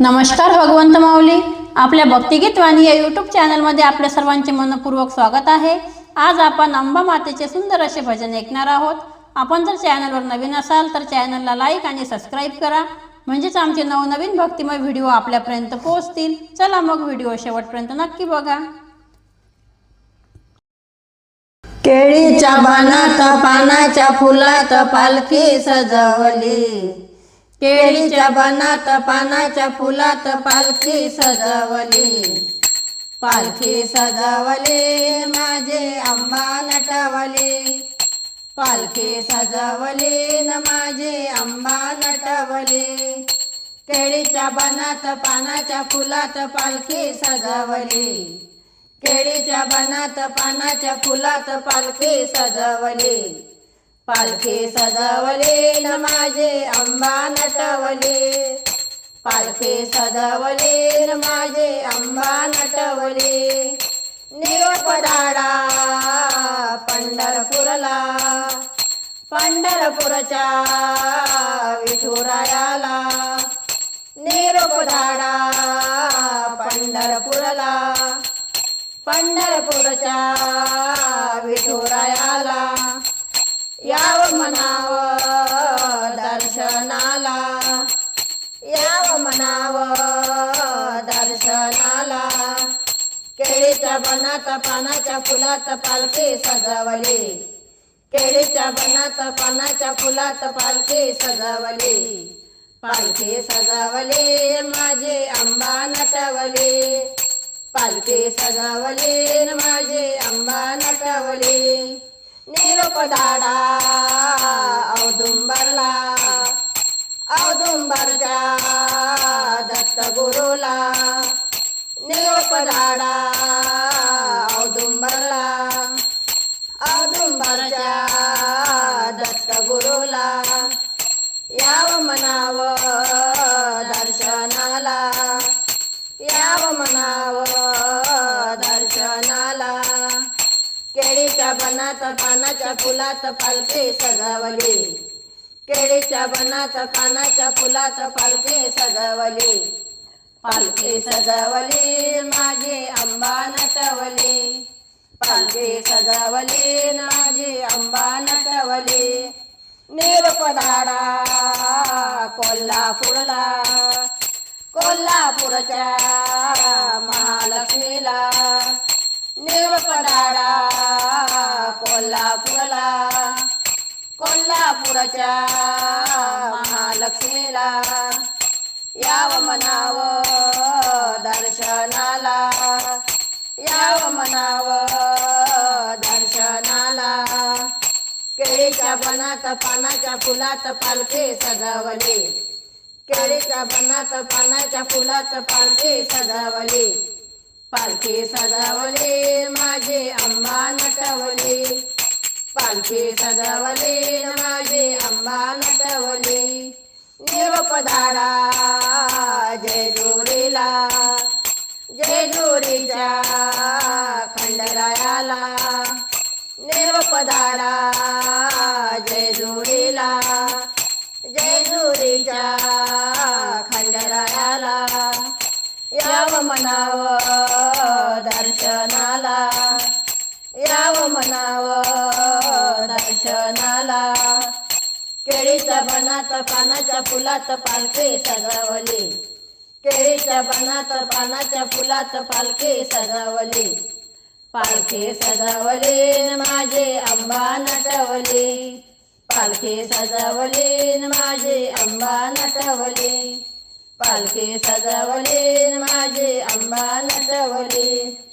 नमस्कार भगवंत माऊली. आपल्या भक्तिगीत वाणी या यूट्यूब चॅनलमध्ये आपल्या सर्वांचे मनपूर्वक स्वागत आहे. आज आपण अंबा मातेचे सुंदर असे भजन ऐकणार आहोत. आपण जर चॅनलवर नवीन असाल तर चॅनलला लाईक आणि सबस्क्राईब करा. म्हणजेच आमचे नवनवीन भक्तिमय व्हिडिओ आपल्यापर्यंत पोहोचतील. चला मग व्हिडिओ शेवटपर्यंत नक्की बघा. केळीच्या बनात पानाच्या फुलात पालखी सजवली. केळीच्या बनात पानाच्या फुलात पालखी सजवली. पालखी सजवली माझे आंबा नटवली. पालखी सजवली न माझे आंबा नटवली. केळीच्या बनात पानाच्या फुलात पालखी सजवली. केळीच्या बनात पानाच्या फुलात पालखी सजवली. पालखी सजवले न माझे आंबा नटवले. पालखी सजवले न माझे आंबा नटवले. निरोप पंढरपूरला. पंढरपूरच्या विठुरायाला. निरोपधाडा पंढरपूरला. पंढरपूरच्या विठुरायाला. याव म्हणाव दर्शनाला. याव म्हणाव दर्शनाला. केळीच्या बनात पानाच्या फुलात पालखी सजवली. केळीच्या बनात पानाच्या फुलात पालखी सजवली. पालखी सजावले माझी आंबा नटवली. पालखी सजावले न माझी आंबा नटवली. निरपदाडा औदुंबरला औदुंबरच्या दत्त गुरुला. निरोप औदुंबरला औदुंबरच्या दत्त गुरुला. याव म्हणाव दर्शनाला याव म्हणाव दर्शनाला. केळीच्या बनात पानाच्या फुलात पालखी सजावली. केळीच्या बनात पानाच्या फुलात पालखी सजावली. पालखी सजावली माझी आंबा नटवली. पालखी सजावली माझी आंबा नटवली. नीर धाडा कोल्हापूरला. कोल्हापूरच्या महालक्ष्मीला. निरोप धाडा कोल्हापूरला. कोल्हापूरच्या महालक्ष्मीला. याव म्हणाव दर्शनाला. याव म्हणाव दर्शनाला. केळीच्या बनात पानाच्या फुलात पालखी सजावली. केळीच्या बनात पानाच्या फुलात पालखी सजावली. पालखी सजावले माझे आंबा नटवले. पालखी सजावले माझे आंबा नटवले. देव धाडा जय जोडीला जय जोडीच्या खंडरायाला. देव धाडा जय जोडीला जय जोडीच्या खंडरायाला. याव म्हणावं दर्शनाला. याव म्हणाव दर्शनाला. केळीच्या बनात पानाच्या फुलात पालखी सजावली. केळीच्या बनात पानाच्या फुलात पालखी सजावली. पालखी सजावली माझे आंबा नटवली. पालखी सजावलीन माझे अंबा आंबा नटवली. पालखी सजावलीन माझे अंबा आंबा नटवली.